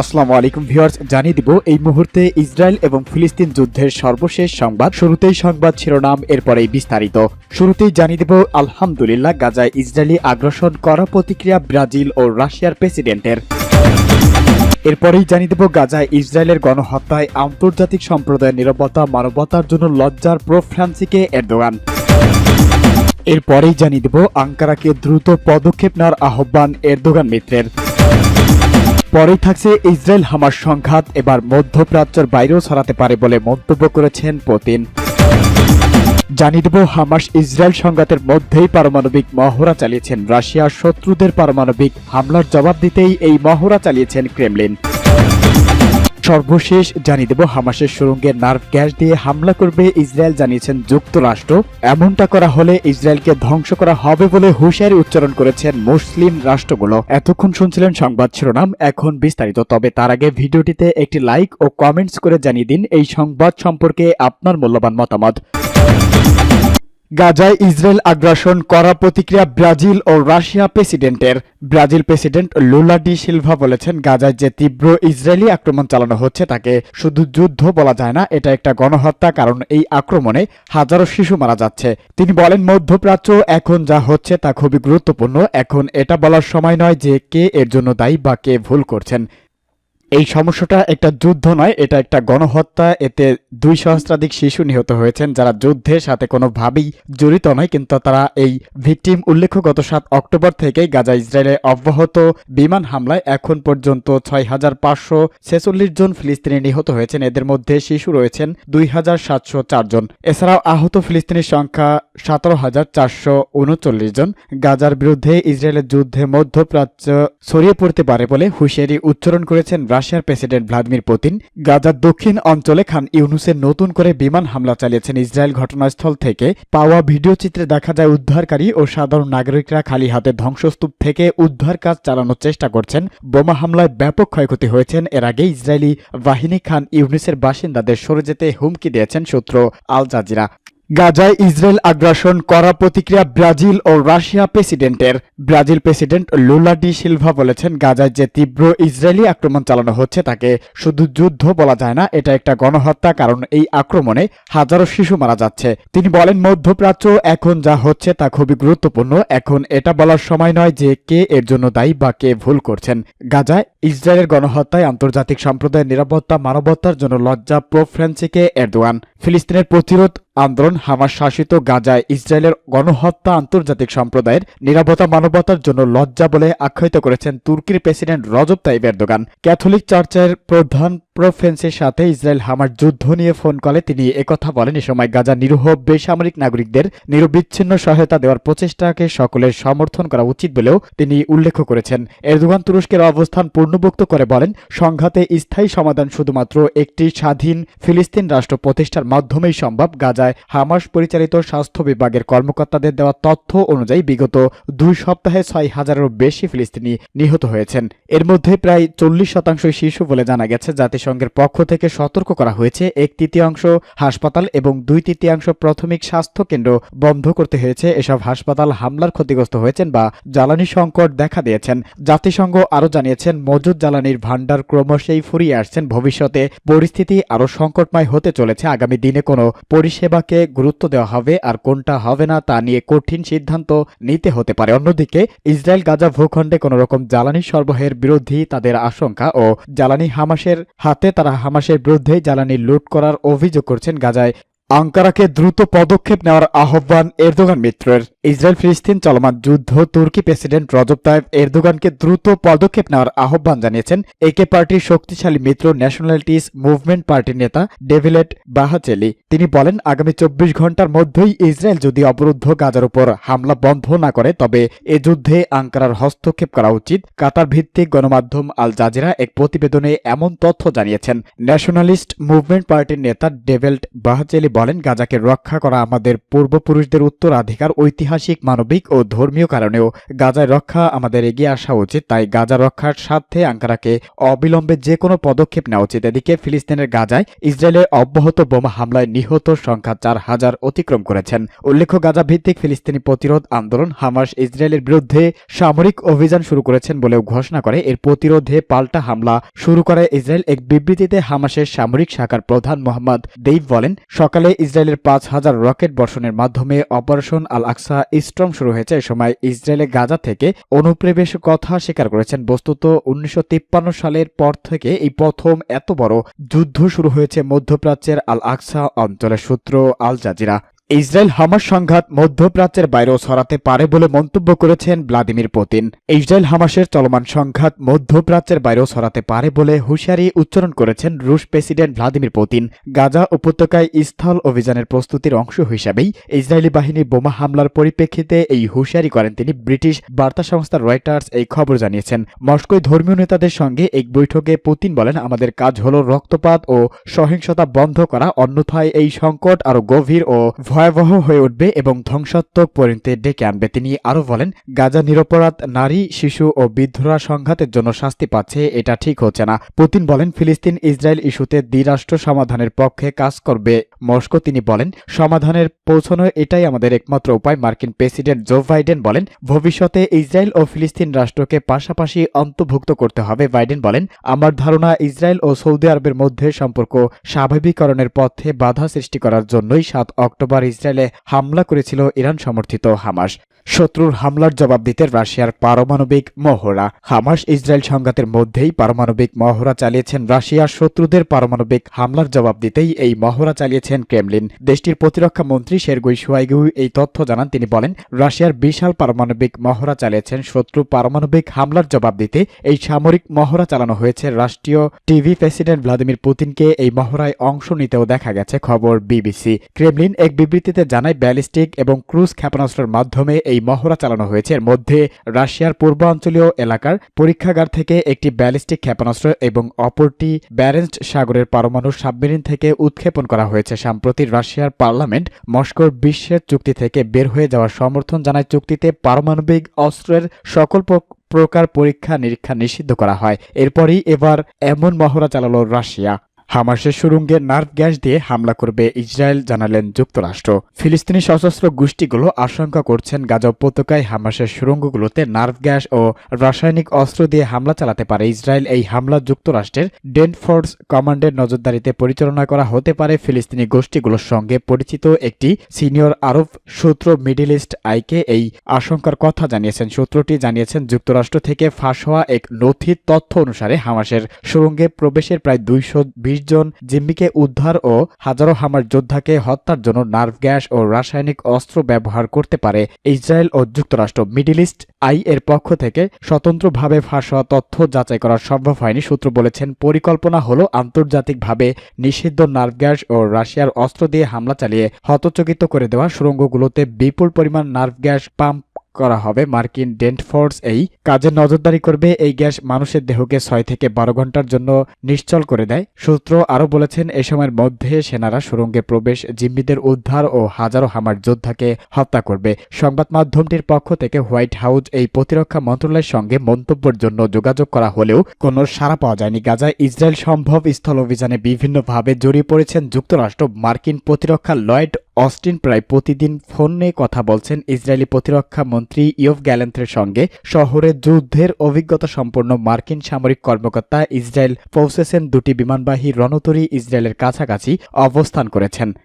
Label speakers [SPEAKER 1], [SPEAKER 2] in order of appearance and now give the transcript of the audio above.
[SPEAKER 1] আসসালামু আলাইকুম ভিউয়ার্স, জানিয়ে দিব, এই মুহূর্তে ইসরায়েল এবং ফিলিস্তিন যুদ্ধের সর্বশেষ সংবাদ। শুরুতেই সংবাদ শিরোনাম, এরপরেই বিস্তারিত। শুরুতেই জানিয়ে দিব, আলহামদুলিল্লাহ, গাজায় ইসরায়েলি আগ্রাসন করা প্রতিক্রিয়া ব্রাজিল ও রাশিয়ার প্রেসিডেন্টের। এরপরেই জানিয়ে দেব, গাজায় ইসরায়েলের গণহত্যায় আন্তর্জাতিক সম্প্রদায়ের নিরাপত্তা, মানবতার জন্য লজ্জার প্রো ফ্রান্সিকে এরদোগান। এরপরেই জানিয়ে দেব, আঙ্কারাকে দ্রুত পদক্ষেপ নেওয়ার আহ্বান এরদোগান মিত্রের। পরেই থাকছে ইসরায়েল হামার সংঘাত। এবার মধ্যপ্রাচ্যের বাইরেও ছড়াতে পারে বলে মন্তব্য করেছেন পুতিন। জানিয়ে দেব, হামাস ইসরায়েল সংঘাতের মধ্যেই পারমাণবিক মহড়া চালিয়েছেন রাশিয়ার শত্রুদের পারমাণবিক হামলার জবাব দিতেই এই মহড়া চালিয়েছেন ক্রেমলিন। সর্বশেষ জানিয়ে দেব, হামাসের সুরঙ্গে নার্ভ গ্যাস দিয়ে হামলা করবে ইসরায়েল, জানিয়েছেন যুক্তরাষ্ট্র। এমনটা করা হলে ইসরায়েলকে ধ্বংস করা হবে বলে হুঁশিয়ারি উচ্চারণ করেছেন মুসলিম রাষ্ট্রগুলো। এতক্ষণ শুনছিলেন সংবাদ শিরোনাম, এখন বিস্তারিত। তবে তার আগে ভিডিওটিতে একটি লাইক ও কমেন্টস করে জানিয়ে দিন এই সংবাদ সম্পর্কে আপনার মূল্যবান মতামত। গাজায় ইসরায়েল আগ্রাসন করা প্রতিক্রিয়া ব্রাজিল ও রাশিয়া প্রেসিডেন্টের। Brazil president Lula da Silva বলেছেন, গাজায় যে তীব্র ইসরায়েলি আক্রমণ চালানো হচ্ছে তাকে শুধু যুদ্ধ বলা যায় না, এটা একটা গণহত্যা, কারণ এই আক্রমণে হাজারো শিশু মারা যাচ্ছে। তিনি বলেন, মধ্যপ্রাচ্য এখন যা হচ্ছে তা খুবই গুরুত্বপূর্ণ। এখন এটা বলার সময় নয় যে কে এর জন্য দায়ী বা কে ভুল করছেন। এই সমস্যাটা একটা যুদ্ধ নয়, এটা একটা গণহত্যা। এতে দুই সহস্রাধিক শিশু নিহত হয়েছেন যারা যুদ্ধের সাথে কোনোভাবেই জড়িত নয়, কিন্তু তারা এই ভিকটিম উল্লেখ্য গত সাত অক্টোবর থেকে গাজা ইসরায়েলে অব্যাহত। বিমান হামলায় এখন পর্যন্ত ছয় হাজার পাঁচশো ছেচল্লিশ জন ফিলিস্তিনি নিহত হয়েছেন। এদের মধ্যে শিশু রয়েছেন দুই হাজার সাতশো চারজন এছাড়াও আহত ফিলিস্তিনির সংখ্যা সতেরো হাজার চারশো উনচল্লিশ জন। গাজার বিরুদ্ধে ইসরায়েলের যুদ্ধে মধ্যপ্রাচ্য ছড়িয়ে পড়তে পারে বলে হুঁশিয়ারি উচ্চারণ করেছেন রাশিয়ার প্রেসিডেন্ট ভ্লাদিমির পুতিন গাজার দক্ষিণ অঞ্চলে খান ইউনুসের নতুন করে বিমান হামলা চালিয়েছেন ইসরায়েল ঘটনাস্থল থেকে। পাওয়া ভিডিও চিত্রে দেখা যায়, উদ্ধারকারী ও সাধারণ নাগরিকরা খালি হাতে ধ্বংসস্তূপ থেকে উদ্ধার কাজ চালানোর চেষ্টা করছেন। বোমা হামলায় ব্যাপক ক্ষয়ক্ষতি হয়েছেন। এর আগে ইসরায়েলি বাহিনী খান ইউনুসের বাসিন্দাদের সরে যেতে হুমকি দিয়েছেন সূত্র আল জাজিরা। গাজায় ইসরায়েল আগ্রাসন করা প্রতিক্রিয়া ব্রাজিল ও রাশিয়া প্রেসিডেন্টের। Brazil president Lula da Silva বলেছেন, গাজায় যে তীব্র ইসরায়েলি আক্রমণ চালানো হচ্ছে তাকে শুধু যুদ্ধ বলা যায় না, এটা একটা গণহত্যা কারণ এই আক্রমণে হাজারো শিশু মারা যাচ্ছে। তিনি বলেন, মধ্যপ্রাচ্য এখন যা হচ্ছে তা খুবই গুরুত্বপূর্ণ, এখন এটা বলার সময় নয় যে কে এর জন্য দায়ী বা কে ভুল করছেন। গাজায় ইসরায়েলের গণহত্যায় আন্তর্জাতিক সম্প্রদায়ের নিরাপত্তা, মানবতার জন্য লজ্জা প্রো ফ্রান্সিকে এরদোয়ান। ফিলিস্তিনের প্রতিরোধ আন্দোলন হামাস শাসিত গাজায় ইসরায়েলের গণহত্যা আন্তর্জাতিক সম্প্রদায়ের নিরাপত্তা মানবতার জন্য লজ্জা বলে আখ্যায়িত করেছেন তুর্কির president Recep Tayyip Erdogan. Catholic চার্চের প্রধান প্রফেন্সের সাথে ইসরায়েল হামার যুদ্ধ নিয়ে ফোন কলে তিনি একথা বলেন। এ সময় গাজা নিরীহ বেসামরিক নাগরিকদের নিরবিচ্ছিন্ন সহায়তা দেওয়ার প্রচেষ্টাকে সকলের সমর্থন করা উচিত বলেও তিনি উল্লেখ করেছেন। এরদোগান তুরস্কের অবস্থান পূর্ণবুক্ত করে বলেন, সংঘাতে স্থায়ী সমাধান শুধুমাত্র একটি স্বাধীন ফিলিস্তিন রাষ্ট্র প্রতিষ্ঠার মাধ্যমেই সম্ভব। গাজায় হামাস পরিচালিত স্বাস্থ্য বিভাগের কর্মকর্তাদের দেওয়া তথ্য অনুযায়ী বিগত দুই সপ্তাহে ছয় হাজারেরও বেশি ফিলিস্তিনি নিহত হয়েছেন। এর মধ্যে প্রায় চল্লিশ শতাংশ শিশু বলে জানা গেছে। জাতিসংঘের পক্ষ থেকে সতর্ক করা হয়েছে। এক তৃতীয়াংশ হাসপাতাল এবং দুই তৃতীয়াংশ প্রাথমিক স্বাস্থ্য কেন্দ্র বন্ধ করতে হয়েছে। এসব হাসপাতাল হামলার ক্ষতিগ্রস্ত হয়েছেন বা জ্বালানি সংকট দেখা দিয়েছেন। জাতিসংঘ আরও জানিয়েছেন, মজুদ জ্বালানির ভাণ্ডার ক্রমশই ফুরিয়ে আসছেন। ভবিষ্যতে পরিস্থিতি আরও সংকটময় হতে চলেছে। আগামী দিনে কোনো পরিষেবাকে গুরুত্ব দেওয়া হবে আর কোনটা হবে না তা নিয়ে কঠিন সিদ্ধান্ত নিতে হতে পারে। অন্যদিকে, ইসরায়েল গাজা ভূখণ্ডে কোনো রকম জ্বালানি সরবরাহের বিরোধী তাদের আশঙ্কা ও জ্বালানি হামাসের হাতে তারা হামাসের বিরুদ্ধে জ্বালানি লুট করার অভিযোগ করছেন গাজায়। আঙ্কারাকে দ্রুত পদক্ষেপ নেওয়ার আহ্বান এরদোগান মিত্রের। ইসরায়েল ফিলিস্তিন চলমান যুদ্ধ তুর্কি প্রেসিডেন্ট রজব তায়েব এরদোগানকে দ্রুত পদক্ষেপ নেওয়ার আহ্বান জানিয়েছেন। একে পার্টির শক্তিশালী মিত্র ন্যাশনালিটিস মুভমেন্ট পার্টির নেতা ডেভিলেট বাহাচেলি। তিনি বলেন, আগামী চব্বিশ ঘণ্টার মধ্যেই ইসরায়েল যদি অবরুদ্ধ গাজার উপর হামলা বন্ধ না করে, তবে এ যুদ্ধে আঙ্কারার হস্তক্ষেপ করা উচিত। কাতার ভিত্তিক গণমাধ্যম আল জাজিরা এক প্রতিবেদনে এমন তথ্য জানিয়েছেন। ন্যাশনালিস্ট মুভমেন্ট পার্টির নেতা ডেভেল্ট বাহাচেলি বলেন, গাজাকে রক্ষা করা আমাদের পূর্বপুরুষদের উত্তরাধিকার, ঐতিহাসিক ঐতিহাসিক মানবিক ও ধর্মীয় কারণেও গাজায় রক্ষা আমাদের এগিয়ে আসা উচিত। তাই গাজা রক্ষার স্বার্থে আঙ্কারাকে অবিলম্বে যে কোনো পদক্ষেপ নেওয়া উচিত। এদিকে ফিলিস্তিনের গাজায় ইসরায়েলের অব্যাহত বোমা হামলায় নিহত সংখ্যা চার হাজার অতিক্রম করেছেন। উল্লেখ্য গাজা ভিত্তিক ফিলিস্তিনি প্রতিরোধ আন্দোলন হামাস ইসরায়েলের বিরুদ্ধে সামরিক অভিযান শুরু করেছেন বলেও ঘোষণা করে। এর প্রতিরোধে পাল্টা হামলা শুরু করে ইসরায়েল। এক বিবৃতিতে হামাসের সামরিক শাখার প্রধান মোহাম্মদ দেইব বলেন, সকালে ইসরায়েলের পাঁচ হাজার রকেট বর্ষণের মাধ্যমে অপারেশন আল আকসা স্ট্রম শুরু হয়েছে। এ সময় ইসরায়েলে গাজা থেকে অনুপ্রবেশ কথা স্বীকার করেছেন। বস্তুত উনিশশো তিপ্পান্ন সালের পর থেকে এই প্রথম এত বড় যুদ্ধ শুরু হয়েছে মধ্যপ্রাচ্যের আল আকসা অঞ্চলের সূত্র আল জাজিরা ইসরায়েল হামাস সংঘাত মধ্যপ্রাচ্যের বাইরেও ছড়াতে পারে বলে মন্তব্য করেছেন ভ্লাদিমির পুতিন। ইসরায়েল হামাসের চলমান সংঘাত মধ্যপ্রাচ্যের বাইরেও ছড়াতে পারে বলে হুঁশিয়ারি উচ্চারণ করেছেন রুশ প্রেসিডেন্ট ভ্লাদিমির পুতিন। গাজা উপত্যকায় স্থল অভিযানের প্রস্তুতির অংশ হিসাবেই ইসরায়েলি বাহিনী বোমা হামলার পরিপ্রেক্ষিতে এই হুঁশিয়ারি করেন তিনি, ব্রিটিশ বার্তা সংস্থা রয়টার্স এই খবর জানিয়েছেন। মস্কোয় ধর্মীয় নেতাদের সঙ্গে এক বৈঠকে পুতিন বলেন, আমাদের কাজ হল রক্তপাত ও সহিংসতা বন্ধ করা, অন্যথায় এই সংকট আরও গভীর ও ভয়াবহ হয়ে উঠবে এবং ধ্বংসাত্মক পরিণতি ডেকে আনবে। তিনি আরও বলেন, গাজা নিরপরাধ নারী, শিশু ও বৃদ্ধরা সংঘাতের জন্য শাস্তি পাচ্ছে, এটা ঠিক হচ্ছে না। পুতিন বলেন, ফিলিস্তিন ইসরায়েল ইস্যুতে দ্বিরাষ্ট্র সমাধানের পক্ষে কাজ করবে। মস্কো, তিনি বলেন, সমাধানের পৌঁছানো এটাই আমাদের একমাত্র উপায়। মার্কিন প্রেসিডেন্ট জো বাইডেন বলেন, ভবিষ্যতে ইসরায়েল ও ফিলিস্তিন রাষ্ট্রকে পাশাপাশি অন্তর্ভুক্ত করতে হবে। বাইডেন বলেন, আমার ধারণা, ইসরায়েল ও সৌদি আরবের মধ্যে সম্পর্ক স্বাভাবিকরণের পথে বাধা সৃষ্টি করার জন্যই সাত অক্টোবর ইসরায়েলে হামলা করেছিল ইরান সমর্থিত হামাস। শত্রুর হামলার জবাব দিতে রাশিয়ার পারমাণবিক মহড়া। হামাস ইসরায়েল সংঘাতের মধ্যেই পারমাণবিক মহড়া চালিয়েছেন রাশিয়া। শত্রুদের পারমাণবিক হামলার জবাব দিতেই এই মহড়া চালিয়েছেন ক্রেমলিন। দেশটির প্রতিরক্ষা মন্ত্রী শেরগুই সোয়াইগু এই তথ্য জানান। তিনি বলেন, রাশিয়ার বিশাল পারমাণবিক মহড়া চালিয়েছেন শত্রু পারমাণবিক হামলার জবাব দিতে। এই সামরিক মহড়া চালানো হয়েছে রাষ্ট্রীয় টিভি প্রেসিডেন্ট ভ্লাদিমির পুতিনকে। এই মহড়ায় অংশ নিতেও দেখা গেছে খবর বিবিসি। ক্রেমলিন এক বিবৃতিতে জানায়, ব্যালিস্টিক এবং ক্রুজ ক্ষেপণাস্ত্রের মাধ্যমে এই মহড়া চালানো হয়েছে। এর মধ্যে রাশিয়ার পূর্বাঞ্চলীয় এলাকার পরীক্ষাগার থেকে একটি ব্যালিস্টিক ক্ষেপণাস্ত্র এবং অপরটি ব্যারেন্সড সাগরের পরমাণু সাবমেরিন থেকে উৎক্ষেপণ করা হয়েছে। সম্প্রতি রাশিয়ার পার্লামেন্ট মস্কোর বিশ্বের চুক্তি থেকে বের হয়ে যাওয়ার সমর্থন জানায়, চুক্তিতে পারমাণবিক অস্ত্রের সকল প্রকার পরীক্ষা নিরীক্ষা নিষিদ্ধ করা হয়। এরপরই এবার এমন মহড়া চালালো রাশিয়া। হামাসের সুরঙ্গে নার্ভ গ্যাস দিয়ে হামলা করবে ইসরায়েল, জানালেন যুক্তরাষ্ট্র। ফিলিস্তিনি সশস্ত্র গোষ্ঠীগুলো আশঙ্কা করছেন গাজা উপত্যকায় হামাসের সুরঙ্গগুলোতে নার্ভ গ্যাস ও রাসায়নিক অস্ত্র দিয়ে হামলা চালাতে পারে। ইসরায়েল এই হামলা যুক্তরাষ্ট্রের ডেনফোর্স কমান্ডের নজরদারিতে পরিচালনা করা হতে পারে। ফিলিস্তিনি গোষ্ঠীগুলোর সঙ্গে পরিচিত একটি সিনিয়র আরব সূত্র মিডিল ইস্ট আইকে এই আশঙ্কার কথা জানিয়েছেন। সূত্রটি জানিয়েছেন, যুক্তরাষ্ট্র থেকে ফাঁস হওয়া এক নথির তথ্য অনুসারে হামাসের সুরঙ্গে প্রবেশের প্রায় দুইশো বিশ জন জিম্মিকে উদ্ধার ও হাজারো হামার যোদ্ধাকে হত্যার জন্য নার্ভ গ্যাস ও রাসায়নিক অস্ত্র ব্যবহার করতে পারে ইসরায়েল ও যুক্তরাষ্ট্র। মিডিল ইস্ট আই এর পক্ষ থেকে স্বতন্ত্রভাবে ফাঁস হওয়া তথ্য যাচাই করা সম্ভব হয়নি, সূত্র বলেছেন। পরিকল্পনা হল আন্তর্জাতিকভাবে নিষিদ্ধ নার্ভ গ্যাস ও রাশিয়ার অস্ত্র দিয়ে হামলা চালিয়ে হতচকিত করে দেওয়া সুড়ঙ্গগুলোতে বিপুল পরিমাণ নার্ভ গ্যাস পাম্প করা হবে। মার্কিন ডেন্ট ফোর্স এই কাজে নজরদারি করবে। এই গ্যাস মানুষের দেহকে ছয় থেকে বারো ঘণ্টার জন্য নিশ্চল করে দেয়। সূত্র আরও বলেছেন, এ সময়ের মধ্যে সেনারা সুরঙ্গে প্রবেশ, জিম্মিদের উদ্ধার ও হাজারো হামার যোদ্ধাকে হত্যা করবে। সংবাদ মাধ্যমটির পক্ষ থেকে হোয়াইট হাউস এই প্রতিরক্ষা মন্ত্রণালয়ের সঙ্গে মন্তব্যের জন্য যোগাযোগ করা হলেও কোনো সাড়া পাওয়া যায়নি। গাজায় ইসরায়েল সম্ভব স্থল অভিযানে বিভিন্নভাবে জড়িয়ে পড়েছেন যুক্তরাষ্ট্র। মার্কিন প্রতিরক্ষা লয়েড অস্টিন প্রায় প্রতিদিন ফোনে কথা বলছেন। ইসরায়েলি প্রতিরক্ষা মন্ত্রী ইয়ভ গ্যালেন্থের সঙ্গে শহরে যুদ্ধের অভিজ্ঞতা সম্পন্ন মার্কিন সামরিক কর্মকর্তা ইসরায়েল পৌঁছেছেন দুটি বিমানবাহী রণতরী ইসরায়েলের কাছাকাছি অবস্থান করেছেন।